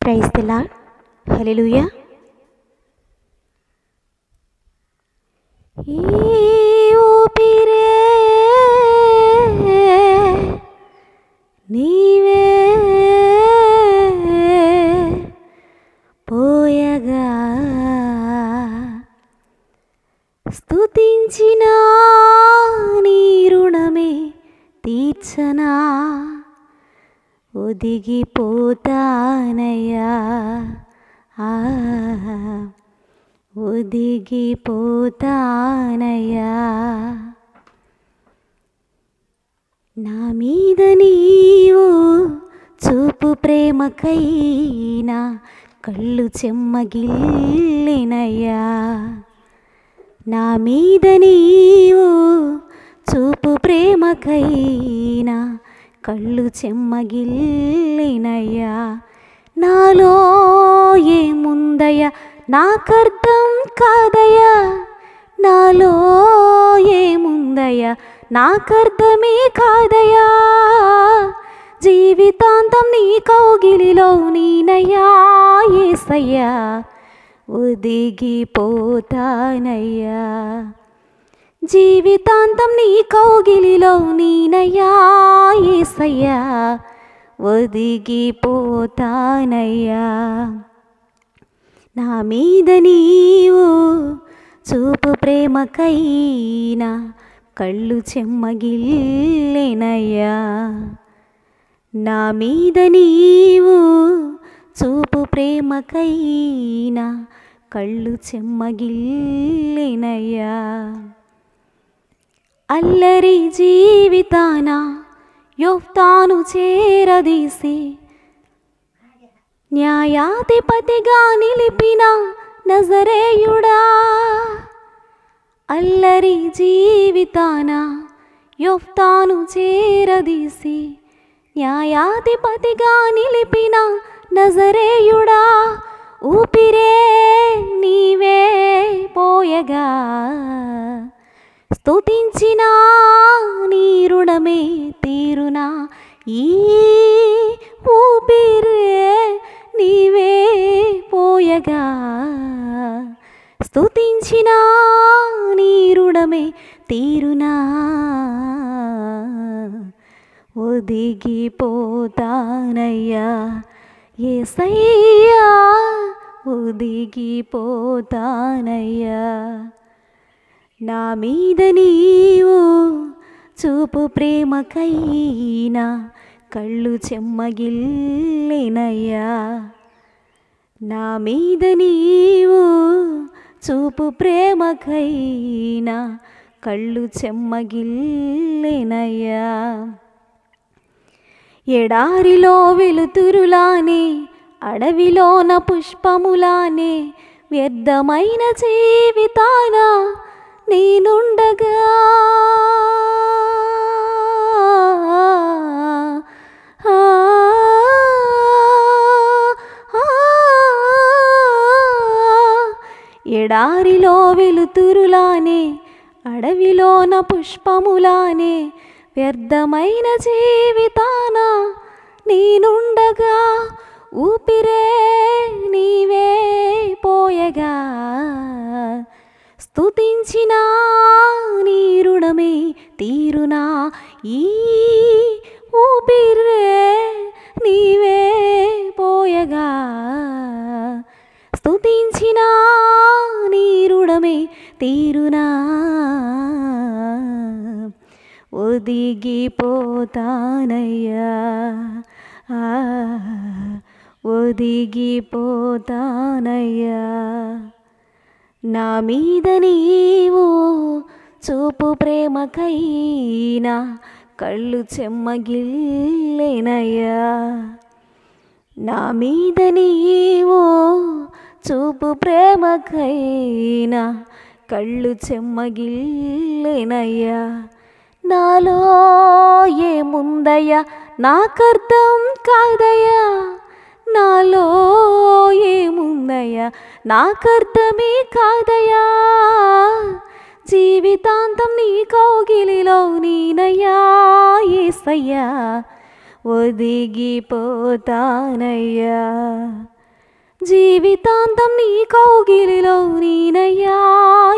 Praise దిలా హల్లెలూయా. ఈ ఊపిరే నీవే పోయగా స్తుతించిన నీ రుణమే తీర్చనా? ఒదిగిపోతానయ్యా. ఒదిగిపోతానయ్యా. నా మీద నీవు చూపు ప్రేమకైనా కళ్ళు చెమ్మగిల్లినయ్యా. నా మీద నీవు చూపు ప్రేమకైనా కళ్ళు చెమ్మగిల్లినయ్యా. నాలో ఏముందయ్యా? నాకర్థం కాదయ్యా. నాలో ఏముందయ్యా? నాకర్థమే కాదయ్యా. జీవితాంతం నీ కౌగిలిలో నేనయ్యా ఏసయ్యా. ఒదిగిపోతానయ్యా. జీవితాంతం నీ కౌగిలిలో నీనయ్యా ఏసయ్యా ఒదిగిపోతానయ్యా. నా మీద నీవు చూపు ప్రేమకైనా కళ్ళు చెమ్మగిల్లేనయ్యా. నా మీద నీవు చూపు ప్రేమకైనా కళ్ళు చెమ్మగిల్లేనయ్యా. అల్లరి జీవితాన యొఫ్తాను చేరదీసి న్యాయాధిపతిగా నిలిపిన నజరేయుడా. అల్లరి జీవితాన యొఫ్తాను చేరదీసి న్యాయాధిపతిగా నిలిపిన నజరేయుడా. స్తుతించిన నీ రుణమే తీరునా? ఈ ఊపిరే నీవే పోయగా. స్తుతించిన నీ రుణమే తీరునా? ఒదిగిపోతానయ్యా ఏసయ్యా ఒదిగిపోతానయ్యా. నా మీద నీవు చూపు ప్రేమకైనా కళ్ళు చెమ్మగిల్లినయ్యా. నా మీద నీవు చూపు ప్రేమకైనా కళ్ళు చెమ్మగిల్లినయ్యా. ఎడారిలో వెలుతురులానే అడవిలోన పుష్పములానే వ్యర్థమైన జీవితాన్ని ఎడారిలో వెలుతురులానే అడవిలోన పుష్పములానే వ్యర్థమైన జీవితాన నేనుండగా ఊపిరే నీవే పోయగా. స్తుతించిన నీ రుణమే తీరునా ఈ స్తుతించిన నీ రుణమే తీరునా. ఒదిగిపోతానయ్యా. ఆ, ఒదిగిపోతానయ్యా. నా మీద నీవు చూపు ప్రేమకైనా కళ్ళు చెమ్మగిల్లేనయ్యా. నా మీద నీవు చూపు ప్రేమకైనా కళ్ళు చెమ్మగిల్లేనయ్యా. నాలో ఏముందయ్యా? నాకర్థం కాదయ్యా. నాలో ఏముందయ్యా? నాకర్థమే కాదయ్యా. జీవితాంతం నీ కౌగిలిలో నేనయ్యా ఏసయ్యా. ఒదిగిపోతానయ్యా. జీవితాంతం నీ కౌగిలిలో నేనయ్యా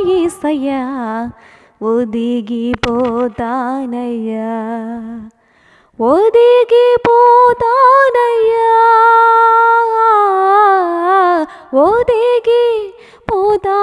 ఏసయ్యా ఒదిగిపోతానయ్యా. ఒదిగిపోతానయ్యా ఒదిగి పోతా